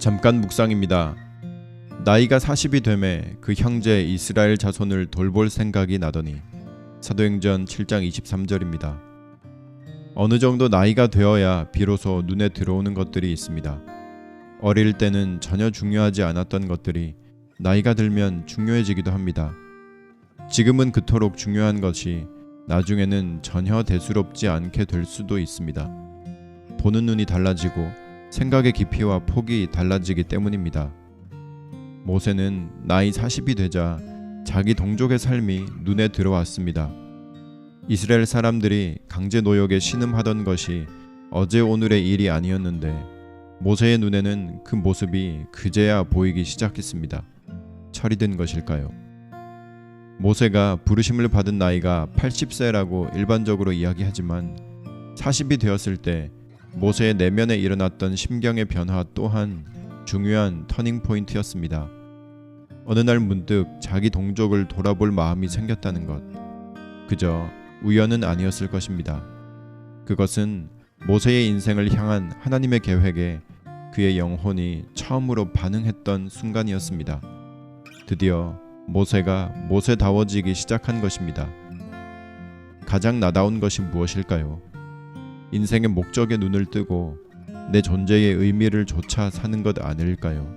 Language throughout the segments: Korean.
잠깐 묵상입니다. 나이가 40이 되매 그 형제 이스라엘 자손을 돌볼 생각이 나더니 사도행전 7장 23절입니다. 어느 정도 나이가 되어야 비로소 눈에 들어오는 것들이 있습니다. 어릴 때는 전혀 중요하지 않았던 것들이 나이가 들면 중요해지기도 합니다. 지금은 그토록 중요한 것이 나중에는 전혀 대수롭지 않게 될 수도 있습니다. 보는 눈이 달라지고 생각의 깊이와 폭이 달라지기 때문입니다. 모세는 나이 40이 되자 자기 동족의 삶이 눈에 들어왔습니다. 이스라엘 사람들이 강제 노역에 신음하던 것이 어제 오늘의 일이 아니었는데 모세의 눈에는 그 모습이 그제야 보이기 시작했습니다. 철이 든 것일까요? 모세가 부르심을 받은 나이가 80세라고 일반적으로 이야기하지만 40이 되었을 때 모세의 내면에 일어났던 심경의 변화 또한 중요한 터닝 포인트였습니다. 어느 날 문득 자기 동족을 돌아볼 마음이 생겼다는 것. 그저 우연은 아니었을 것입니다. 그것은 모세의 인생을 향한 하나님의 계획에 그의 영혼이 처음으로 반응했던 순간이었습니다. 드디어 모세가 모세다워지기 시작한 것입니다. 가장 나다운 것이 무엇일까요? 인생의 목적에 눈을 뜨고 내 존재의 의미를 조차 사는 것 아닐까요?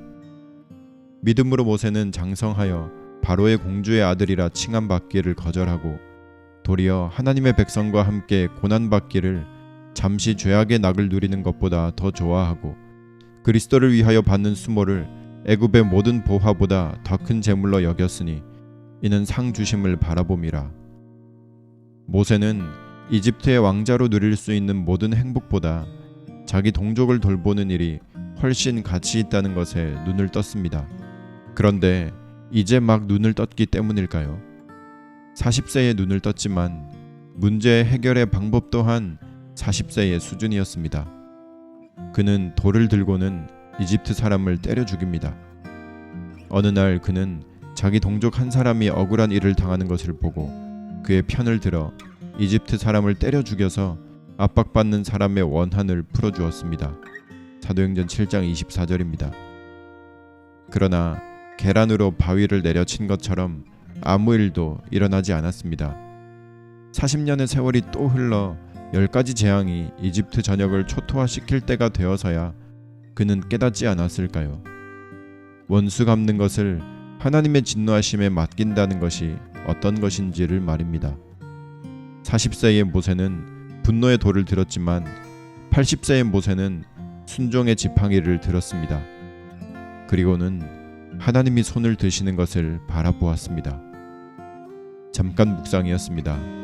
믿음으로 모세는 장성하여 바로의 공주의 아들이라 칭함받기를 거절하고 도리어 하나님의 백성과 함께 고난받기를 잠시 죄악의 낙을 누리는 것보다 더 좋아하고 그리스도를 위하여 받는 수모를 애굽의 모든 보화보다 더큰 재물로 여겼으니 이는 상 주심을 바라봄이라. 모세는 이집트의 왕자로 누릴 수 있는 모든 행복보다 자기 동족을 돌보는 일이 훨씬 가치 있다는 것에 눈을 떴습니다. 그런데 이제 막 눈을 떴기 때문일까요? 40세에 눈을 떴지만 문제 해결의 방법 또한 40세의 수준이었습니다. 그는 돌을 들고는 이집트 사람을 때려 죽입니다. 어느 날 그는 자기 동족 한 사람이 억울한 일을 당하는 것을 보고 그의 편을 들어 이집트 사람을 때려 죽여서 압박받는 사람의 원한을 풀어주었습니다. 사도행전 7장 24절입니다. 그러나 계란으로 바위를 내려친 것처럼 아무 일도 일어나지 않았습니다. 40년의 세월이 또 흘러 열 가지 재앙이 이집트 전역을 초토화시킬 때가 되어서야 그는 깨닫지 않았을까요? 원수 갚는 것을 하나님의 진노하심에 맡긴다는 것이 어떤 것인지를 말입니다. 40세의 모세는 분노의 돌을 들었지만 80세의 모세는 순종의 지팡이를 들었습니다. 그리고는 하나님이 손을 드시는 것을 바라보았습니다. 잠깐 묵상이었습니다.